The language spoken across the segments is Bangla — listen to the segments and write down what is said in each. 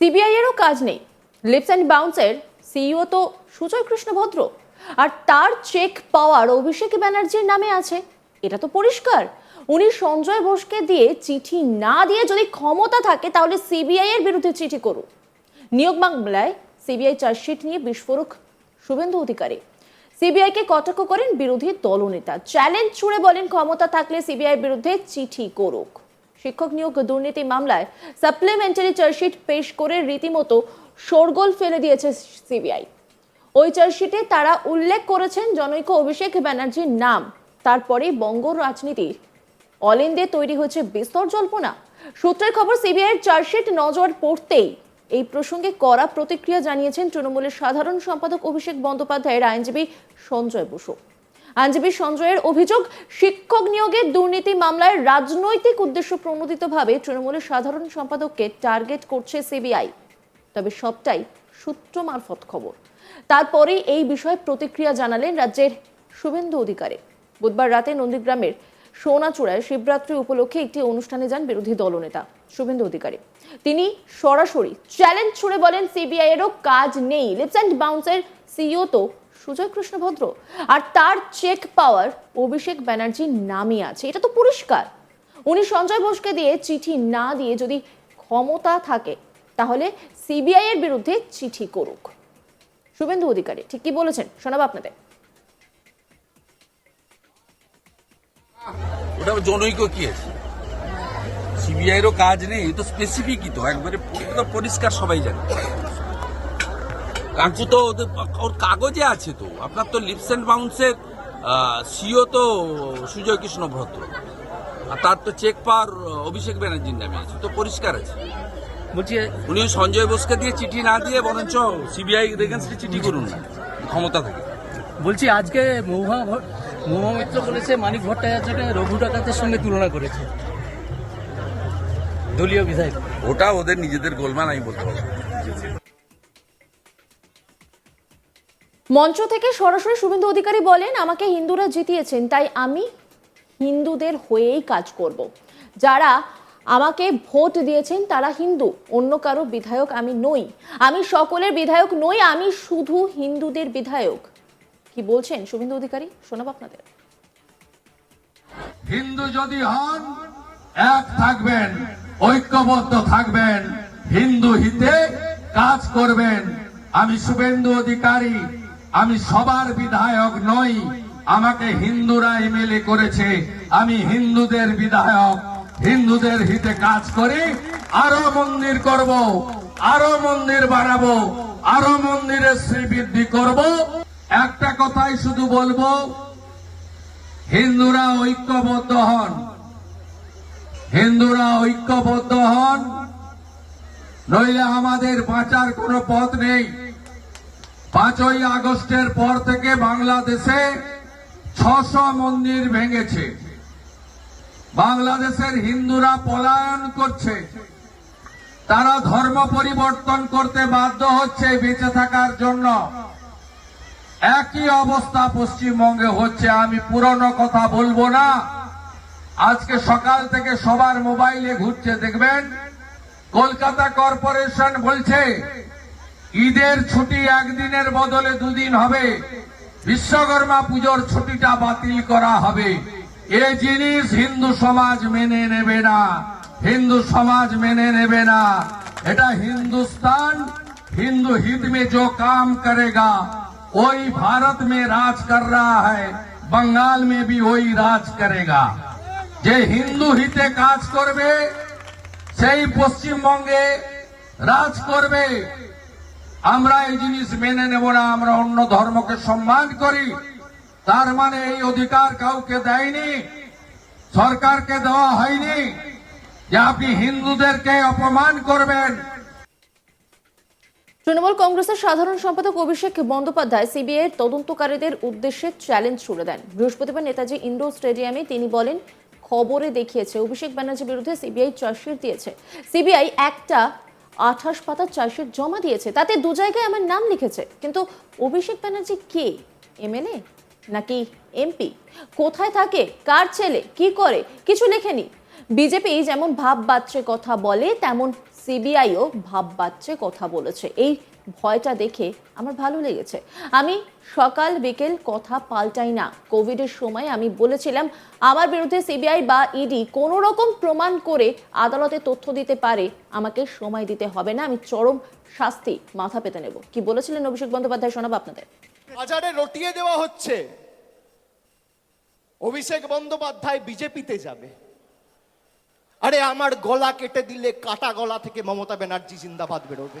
সিবিআই এরও কাজ নেই। লিপস অ্যান্ড বাউন্সের সিইও তো সুজয় কৃষ্ণ ভদ্র আর তার চেক পাওয়ার অভিষেক ব্যানার্জির নামে আছে। এটা তো পরিষ্কার। উনি সঞ্জয় বোসকে দিয়ে চিঠি না দিয়ে যদি ক্ষমতা থাকে, তাহলে সিবিআই এর বিরুদ্ধে চিঠি করুন। নিয়োগ মামলায় সিবিআই চার্জশিট নিয়ে বিস্ফোরক শুভেন্দু অধিকারী। সিবিআইকে কটাক্ষ করেন বিরোধী দলনেতা। চ্যালেঞ্জ ছুড়ে বলেন, ক্ষমতা থাকলে সিবিআই বিরুদ্ধে চিঠি করুক। শিক্ষক নিয়োগ দুর্নীতি মামলায় সাপ্লিমেন্টারি চার্জশিট পেশ করে রীতিমতো শোরগোল ফেলে দিয়েছে সিবিআই ওই চার্জশিটে তারা উল্লেখ করেছেন জনৈক অভিষেক ব্যানার্জির নাম, তারপরে বঙ্গ রাজনীতির। অলিন্দে তৈরি হয়েছে বিস্তর জল্পনা। সূত্রের খবর সিবিআইয়ের চার্জশিট নজর পড়তেই এই প্রসঙ্গে কড়া প্রতিক্রিয়া জানিয়েছেন তৃণমূলের সাধারণ সম্পাদক অভিষেক বন্দ্যোপাধ্যায়ের আইনজীবী সঞ্জয় বসু। আইনজীবী সঞ্জয়ের অভিযোগ, শিক্ষক নিয়োগের দুর্নীতি মামলায় রাজনৈতিক উদ্দেশ্য প্রণোদিতভাবে তৃণমূলের সাধারণ সম্পাদককে টার্গেট করছে সিবিআই। তবে সবটাই সূত্র মারফত খবর। তারপরেই এই বিষয়ে প্রতিক্রিয়া জানালেন রাজ্যের শুভেন্দু অধিকারী। বুধবার রাতে নন্দীগ্রামের সোনাচূড়ায় শিবরাত্রি উপলক্ষে একটি অনুষ্ঠানে যান বিরোধী দলনেতা শুভেন্দু অধিকারী। তিনি সরাসরি চ্যালেঞ্জ ছুড়ে বলেন সিবিআই এরও কাজ নেই। লিপস অ্যান্ড বাউন্সের সিইও তো সুজয় কৃষ্ণ ভদ্র আর তার চেক পাওয়ার অভিষেক ব্যানার্জির নামই আছে। এটা তো পরিষ্কার। উনি সঞ্জয় বোসকে দিয়ে চিঠি না দিয়ে যদি ক্ষমতা থাকে, তাহলে সিবিআই এর বিরুদ্ধে চিঠি করুক। শুভেন্দু অধিকারী, ঠিক কি বলেছেন? শোনাবো আপনাদের। ওটা জনৈক কি আছে? সিবিআইয়েরও কাজ নেই তো স্পেসিফিকই তো, একবারে পরিষ্কার সবাই জানে। কাকু তো ওদের ওর কাগজে আছে তো। আপনার তো লিপস অ্যান্ড বাউন্সের সিও তো সুজয় কৃষ্ণ ভদ্র। আর তার তো চেক পাওয়ার অভিষেক ব্যানার্জির নামে আছে। তো পরিষ্কার আছে। বলছি উনি সঞ্জয় বোসকে দিয়ে চিঠি না দিয়ে বরঞ্চ সিবিআই এগেন্স্টে চিঠি করুন না। ক্ষমতা থেকে। বলছি আজকে মহুয়া ভট- মহুয়া মিত্র বলেছে মানিক ভট্টাচার্যকে রঘু ডাকাতের সঙ্গে তুলনা করেছে। দলীয় বিধায়ক। ওটা ওদের নিজেদের গোলমাল আমি বলতে পারব মঞ্চ থেকে সরাসরি শুভেন্দু অধিকারী বলেন, আমাকে হিন্দুরা জিতিয়েছেন, তাই আমি হিন্দুদের হয়েই কাজ করব। যারা আমাকে ভোট দিয়েছেন, তারা হিন্দু, অন্য কারও বিধায়ক আমি নই। আমি সকলের বিধায়ক নই, আমি শুধু হিন্দুদের বিধায়ক। কি বলছেন শুভেন্দু অধিকারী? শোনাব আপনাদের। হিন্দু যদি হন, এক থাকবেন, ঐক্যবদ্ধ থাকবেন, হিন্দু হিতে কাজ করবেন। আমি শুভেন্দু অধিকারী আমি সবার বিধায়ক নই। আমাকে হিন্দুরা এমএলএ করেছে। আমি হিন্দুদের বিধায়ক। হিন্দুদের হিতে কাজ করি আরও মন্দির করব, আরও মন্দির বানাবো, আরও মন্দিরের শ্রীবৃদ্ধি করব। একটা কথাই শুধু বলব, হিন্দুরা ঐক্যবদ্ধ হন। হিন্দুরা ঐক্যবদ্ধ হন। নইলে আমাদের বাঁচার কোনো পথ নেই। পাঁচই আগস্টের পর থেকে বাংলাদেশে ছশো মন্দির ভেঙেছে। বাংলাদেশের হিন্দুরা পলায়ন করছে। তারা ধর্ম পরিবর্তন করতে বাধ্য হচ্ছে বেঁচে থাকার জন্য। একই অবস্থা পশ্চিমবঙ্গে হচ্ছে, আমি পুরনো কথা বলব না। আজকে সকাল থেকে সবার মোবাইলে ঘুরছে, দেখবেন? কলকাতা কর্পোরেশন বলছে ঈদের ছুটি একদিনের বদলে দুদিন হবে বিশ্বকর্মা পুজোর ছুটিটা বাতিল করা হবে এ জিনিস হিন্দু সমাজ মেনে নেবে না হিন্দু সমাজ মেনে নেবে না এটা হিন্দুস্তান हिंदू हित में जो काम करेगा वही भारत में राज कर रहा है बंगाल में भी वही राज करेगा যে হিন্দু হিতে কাজ করবে সেই পশ্চিমবঙ্গে রাজ করবে আমরা এই জিনিস মেনে নেব না, আমরা অন্য ধর্মকে সম্মান করি। তার মানে এই অধিকার কাউকে দেয়নি, সরকারকে দেওয়া হয়নি যে আপনি হিন্দুদেরকে অপমান করবেন। তৃণমূল কংগ্রেসের সাধারণ সম্পাদক অভিষেক বন্দ্যোপাধ্যায় সিবিআই এর তদন্তকারীদের উদ্দেশ্যে চ্যালেঞ্জ ছুড়ে দেন। বৃহস্পতিবার নেতাজি ইন্ডোর স্টেডিয়ামে তিনি বলেন, খবরে দেখিয়েছে, অভিষেক ব্যানার্জির বিরুদ্ধে সিবিআই চার্জশিট দিয়েছে। সিবিআই একটা আঠাশ পাতা চার্জশিট জমা দিয়েছে। তাতে দু জায়গায় আমার নাম লিখেছে। কিন্তু অভিষেক ব্যানার্জি কে? এমএলএ নাকি এমপি? কোথায় থাকে? কার ছেলে? কি করে? কিছু লেখেনি। বিজেপি যেমন ভাব বাচ্চে কথা বলে, তেমন সিবিআইও ভাব বাচ্চে কথা বলেছে। এই ভয়টা দেখে আমার ভালো লেগেছে। আমি সকাল, বিকেল কথা পাল্টাই না। কোভিডের সময় আমি বলেছিলাম, আমার বিরুদ্ধে সিবিআই বা ইডি কোনো রকম প্রমাণ করে আদালতে তথ্য দিতে পারে, আমাকে সময় দিতে হবে না। আমি চরম শাস্তি মাথা পেতে নেব। কি বলেছিলেন অভিষেক বন্দ্যোপাধ্যায়? শোনাবো আপনাদের। বাজারে রটিয়ে দেওয়া হচ্ছে। অভিষেক বন্দ্যোপাধ্যায় বিজেপিতে যাবে। আরে আমার গলা কেটে দিলে কাটা গলা থেকে মমতা ব্যানার্জি জিন্দাবাদ বেরোবে।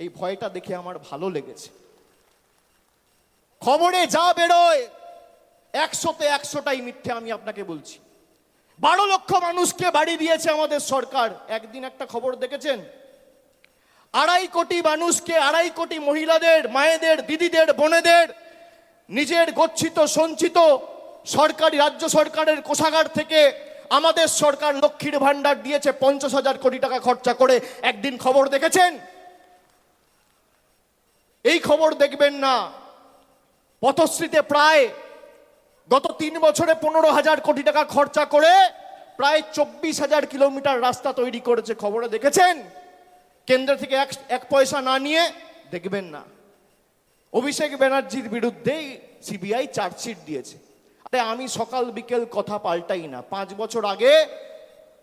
এই ভয়টা দেখে আমার ভালো লেগেছে। খবরে যা বেরোয়, একশোতে একশোটাই মিথ্যে আমি আপনাকে বলছি। বারো লক্ষ মানুষকে বাড়ি দিয়েছে আমাদের সরকার। একদিন একটা খবর দেখেছেন? আড়াই কোটি মানুষকে, আড়াই কোটি মহিলাদের, মায়েদের, দিদিদের, বোনেদের, নিজের গচ্ছিত, সঞ্চিত, সরকারি, রাজ্য সরকারের কোষাগার থেকে আমাদের সরকার লক্ষ্মীর ভান্ডার দিয়েছে পঞ্চাশ হাজার কোটি টাকা খরচা করে। একদিন খবর দেখেছেন? এই খবর দেখবেন না। পথশ্রীতে প্রায় গত তিন বছরে পনেরো হাজার কোটি টাকা খরচা করে প্রায় চব্বিশ হাজার কিলোমিটার রাস্তা তৈরি করেছে। খবরে দেখেছেন? কেন্দ্র থেকে এক এক পয়সা না নিয়ে দেখবেন না। অভিষেক ব্যানার্জির বিরুদ্ধেই সিবিআই চার্জশিট দিয়েছে। আরে আমি সকাল বিকেল কথা পাল্টাই না। পাঁচ বছর আগে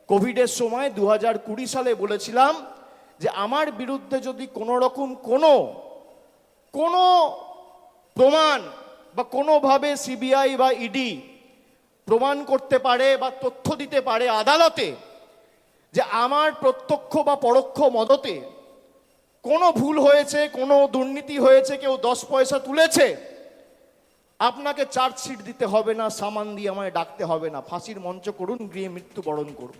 কোভিডের সময় দু হাজার কুড়ি সালে বলেছিলাম যে, আমার বিরুদ্ধে যদি কোনো রকম কোনো কোনো প্রমাণ বা কোনোভাবে সিবিআই বা ইডি প্রমাণ করতে পারে বা তথ্য দিতে পারে আদালতে যে আমার প্রত্যক্ষ বা পরোক্ষ মদতে কোনো ভুল হয়েছে, কোনো দুর্নীতি হয়েছে, কেউ দশ পয়সা তুলেছে, আপনাকে চার্জশিট দিতে হবে না, সামান দিয়ে আমায় ডাকতে হবে না। ফাঁসির মঞ্চ করুন গৃহে মৃত্যুবরণ করব।